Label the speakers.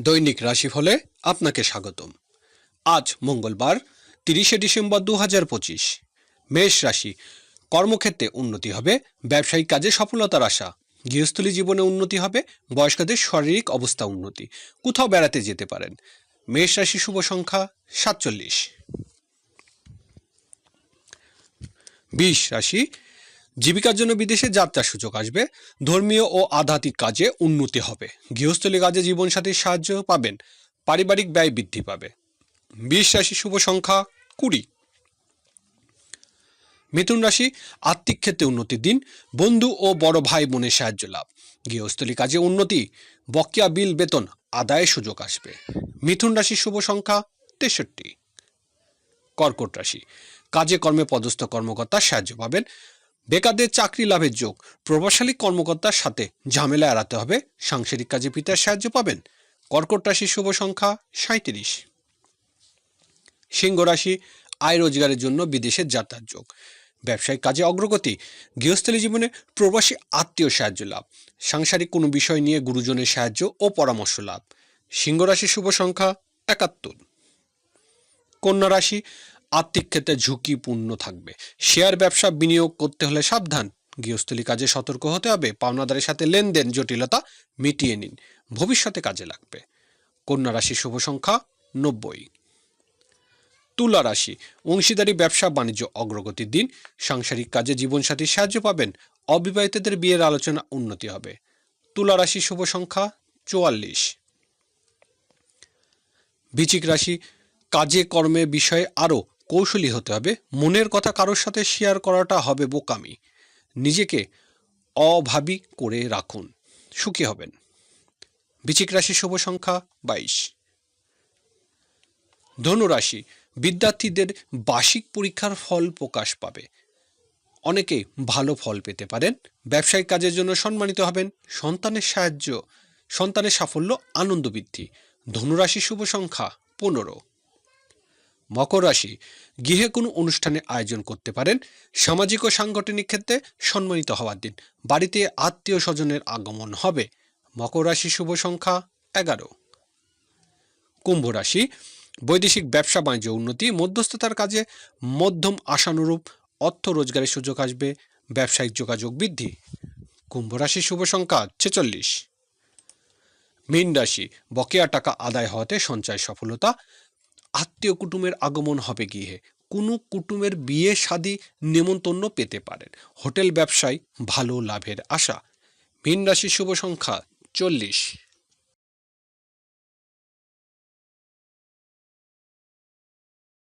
Speaker 1: দৈনিক রাশিফলে আপনাকে স্বাগতম। আজ মঙ্গলবার, তিরিশে ডিসেম্বর দু হাজার পঁচিশ। মেষ রাশি, কর্মক্ষেত্রে উন্নতি হবে, ব্যবসায়িক কাজে সফলতার আশা। গৃহস্থলী জীবনে উন্নতি হবে, বয়স্কদের শারীরিক অবস্থা উন্নতি। কোথাও বেড়াতে যেতে পারেন। মেষ রাশি শুভ সংখ্যা সাতচল্লিশ। বিশ রাশি জীবিকার জন্য বিদেশে যাত্রার সুযোগ আসবে। ধর্মীয় ও আধ্যাত্মিক কাজে উন্নতি হবে। গৃহস্থলী কাজে জীবনসাথীর সাহায্য পাবেন। পারিবারিক ব্যয় বৃদ্ধি পাবে। বিশ রাশি শুভ সংখ্যা কুড়ি। মিথুন রাশি আর্থিক ক্ষেত্রে উন্নতির দিন। বন্ধু ও বড় ভাই বোনের সাহায্য লাভ। গৃহস্থলী কাজে উন্নতি। বকেয়া বিল, বেতন আদায়ের সুযোগ আসবে। মিথুন রাশি শুভ সংখ্যা তেষট্টি। কর্কট রাশি। কাজে কর্মে পদস্থ কর্মকর্তার সাহায্য পাবেন। বেকারদের চাকরি লাভের যোগ। প্রভাবশালী কর্মকর্তার সাথে ঝামেলা এড়াতে হবে। সাংসারিক কাজে পিতার সাহায্য পাবেন। কর্কট রাশির শুভ সংখ্যা সাঁত্রিশ সিংহ রাশি, আয় রোজগারের জন্য বিদেশের যাত্রার যোগ। ব্যবসায়িক কাজে অগ্রগতি। গৃহস্থলী জীবনে প্রবাসী আত্মীয় সাহায্য লাভ। সাংসারিক কোনো বিষয় নিয়ে গুরুজনের সাহায্য ও পরামর্শ লাভ। সিংহ রাশির শুভ সংখ্যা একাত্তর। কন্যা রাশি আর্থিক ক্ষেত্রে ঝুঁকিপূর্ণ থাকবে। শেয়ার ব্যবসা বিনিয়োগ করতে হলে সাবধান। গৃহস্থলী কাজে সতর্ক হতে হবে। পাওনাদারের সাথে লেনদেন জটিলতা মিটিয়ে নিন। ভবিষ্যতে কাজে লাগবে। কন্যা রাশি শুভ সংখ্যা নব্বই। তুলা রাশি, অংশীদারি ব্যবসা, বাণিজ্য, অগ্রগতির দিন। সাংসারিক কাজে জীবনসাথীর সাহায্য পাবেন। অবিবাহিতদের বিয়ের আলোচনা উন্নতি হবে। তুলা রাশি শুভ সংখ্যা চুয়াল্লিশ। বিচিক রাশি, কাজে কর্মে বিষয়ে আরও কৌশলী হতে হবে। মনের কথা কারোর সাথে শেয়ার করাটা হবে বোকামি। নিজেকে অভাবী করে রাখুন। সুখী হবেন। বিচিক রাশি শুভ সংখ্যা বাইশ। ধনুরাশি, বিদ্যার্থীদের বার্ষিক পরীক্ষার ফল প্রকাশ পাবে। অনেকে ভালো ফল পেতে পারেন। ব্যবসায়িক কাজের জন্য সম্মানিত হবেন। সন্তানের সাহায্য, সন্তানের সাফল্য, আনন্দ বৃদ্ধি। ধনুরাশি শুভ সংখ্যা পনেরো। মকর রাশি গৃহে কোনো অনুষ্ঠানে আয়োজন করতে পারেন, সামাজিক ও সাংগঠনিক ক্ষেত্রে সম্মানিত হওয়ার দিন। বাড়িতে আত্মীয় স্বজনের আগমন হবে। মকর রাশি শুভ সংখ্যা এগারো। কুম্ভ রাশি বৈদেশিক ব্যবসা বাণিজ্য উন্নতি, মধ্যস্থতার কাজে মধ্যম আশানুরূপ অর্থ রোজগারের সুযোগ আসবে, ব্যবসায়িক যোগাযোগ বৃদ্ধি। কুম্ভ রাশি শুভ সংখ্যা ছেচল্লিশ। মীন রাশি বকেয়া টাকা আদায় হওয়াতে সঞ্চয় সফলতা আত্মীয় কুটুমের আগমন হবে গৃহে কোনো কুটুমের বিয়ে শাদী নেমন্তন্ন পেতে পারেন। হোটেল ব্যবসায় ভালো লাভের আশা। ভিন রাশি শুভ সংখ্যা চল্লিশ।